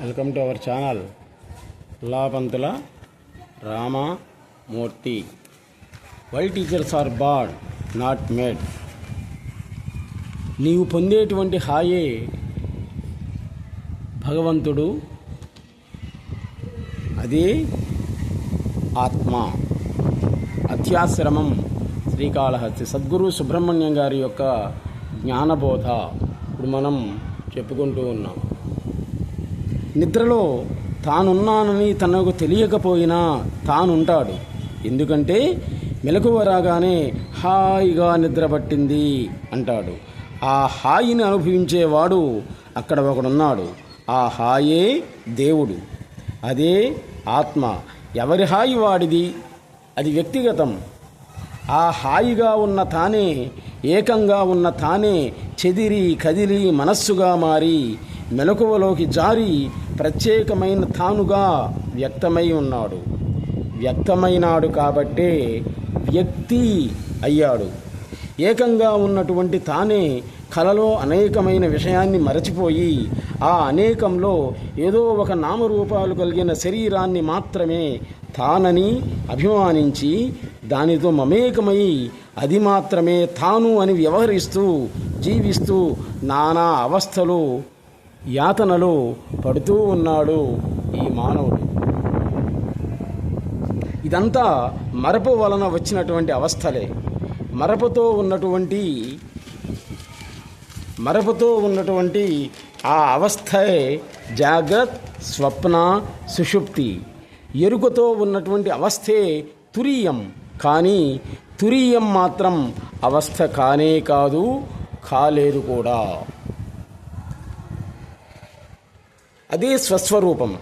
Welcome to our channel. Lapantula Ramamurthy. Why teachers are bad not made నీవు పొందేటువంటి హాయే భగవంతుడు. అదే ఆత్మ. అత్యాశ్రమం శ్రీకాళహస్తి. సద్గురు సుబ్రహ్మణ్యం గారి యొక్క జ్ఞానబోధ ఇప్పుడు మనం చెప్పుకుంటూ ఉన్నాం. నిద్రలో తానున్నానని తనకు తెలియకపోయినా తానుంటాడు. ఎందుకంటే మెలకువ రాగానే హాయిగా నిద్ర పట్టింది అంటాడు. ఆ హాయిని అనుభవించేవాడు అక్కడ ఒకడున్నాడు. ఆ హాయే దేవుడు. అదే ఆత్మ. ఎవరి హాయి వాడిది? అది వ్యక్తిగతం. ఆ హాయిగా ఉన్న తానే ఏకంగా ఉన్న తానే చెదిరి కదిలి మనస్సుగా మారి మెలకువలోకి జారి ప్రత్యేకమైన తానుగా వ్యక్తమై ఉన్నాడు. వ్యక్తమైనాడు కాబట్టే వ్యక్తి అయ్యాడు. ఏకంగా ఉన్నటువంటి తానే కలలో అనేకమైన విషయాన్ని మరచిపోయి ఆ అనేకంలో ఏదో ఒక నామరూపాలు కలిగిన శరీరాన్ని మాత్రమే తానని అభిమానించి దానితో మమేకమై అది మాత్రమే తాను అని వ్యవహరిస్తూ జీవిస్తూ నానా అవస్థలు యాతనలు పడుతూ ఉన్నాడు ఈ మానవుడు. ఇదంతా మరపు వలన వచ్చినటువంటి అవస్థలే. మరపుతో ఉన్నటువంటి మరపుతో ఉన్నటువంటి ఆ అవస్థే జాగ్రత్ స్వప్న సుషుప్తి. ఎరుకతో ఉన్నటువంటి అవస్థే తురీయం. కానీ తురీయం మాత్రం అవస్థ కానే కాదు కాలేదు కూడా. అదే స్వస్వరూపం.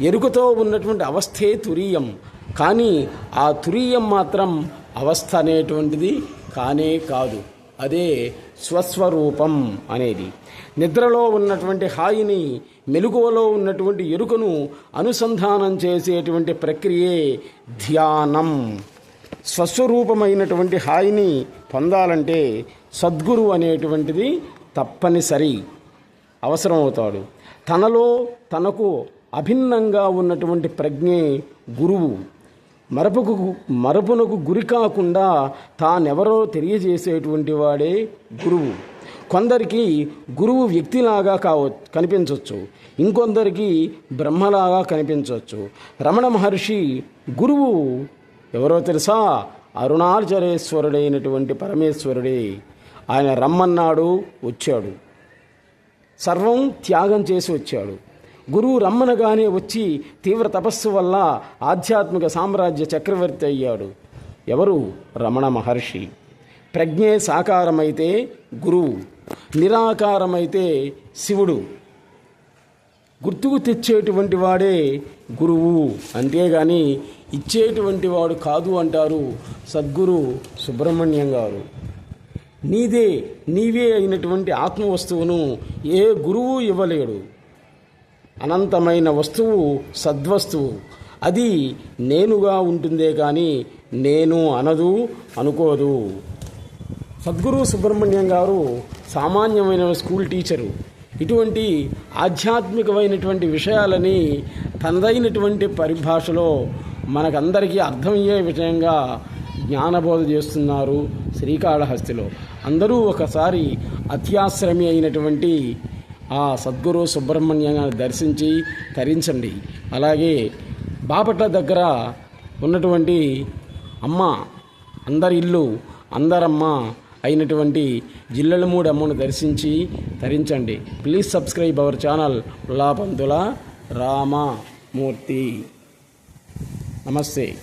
ఎరుకతో ఉన్నటువంటి అవస్థే తురీయం. కానీ ఆ తురీయం మాత్రం అవస్థ అనేటువంటిది కానే కాదు. అదే స్వస్వరూపం అనేది. నిద్రలో ఉన్నటువంటి హాయిని మెలకువలో ఉన్నటువంటి ఎరుకను అనుసంధానం చేసేటువంటి ప్రక్రియే ధ్యానం. స్వస్వరూపమైనటువంటి హాయిని పొందాలంటే సద్గురు అనేటువంటిది తప్పనిసరి. అవసరమవుతాడు. తనలో తనకు అభిన్నంగా ఉన్నటువంటి ప్రజ్ఞే గురువు. మరపుకు మరపునకు గురి కాకుండా తానెవరో తెలియజేసేటువంటి వాడే గురువు. కొందరికి గురువు వ్యక్తిలాగా కావ కనిపించవచ్చు ఇంకొందరికి బ్రహ్మలాగా కనిపించవచ్చు రమణ మహర్షి గురువు ఎవరో తెలుసా? అరుణాచలేశ్వరుడైనటువంటి పరమేశ్వరుడే. ఆయన రమ్మన్నాడు వచ్చాడు. సర్వం త్యాగం చేసి వచ్చాడు. గురువు రమ్మనగానే వచ్చి తీవ్ర తపస్సు వల్ల ఆధ్యాత్మిక సామ్రాజ్య చక్రవర్తి అయ్యాడు. ఎవరు? రమణ మహర్షి. ప్రజ్ఞే సాకారమైతే గురువు నిరాకారమైతే శివుడు. గుర్తుకు తెచ్చేటువంటి వాడే గురువు. అంతేగాని ఇచ్చేటువంటి వాడు కాదు అంటారు సద్గురు సుబ్రహ్మణ్యం గారు. నీదే నీవే అయినటువంటి ఆత్మ వస్తువును ఏ గురువు ఇవ్వలేడు. అనంతమైన వస్తువు సద్వస్తువు. అది నేనుగా ఉంటుందే కానీ నేను అనదు అనుకోదు. సద్గురు సుబ్రహ్మణ్యం గారు సామాన్యమైన స్కూల్ టీచరు. ఇటువంటి ఆధ్యాత్మికమైనటువంటి విషయాలని తనదైనటువంటి పరిభాషలో మనకందరికీ అర్థమయ్యే విషయంగా జ్ఞానబోధ చేస్తున్నారు శ్రీకాళహస్తిలో. అందరూ ఒకసారి అత్యాశ్రమి అయినటువంటి ఆ సద్గురు సుబ్రహ్మణ్యాన్ని దర్శించి తరించండి. అలాగే బాపట్ల దగ్గర ఉన్నటువంటి అమ్మ అందరి ఇల్లు అందరమ్మ అయినటువంటి జిల్లెలమూడి అమ్మను దర్శించి తరించండి. Please subscribe our channel Lapantula Ramamurthy. నమస్తే.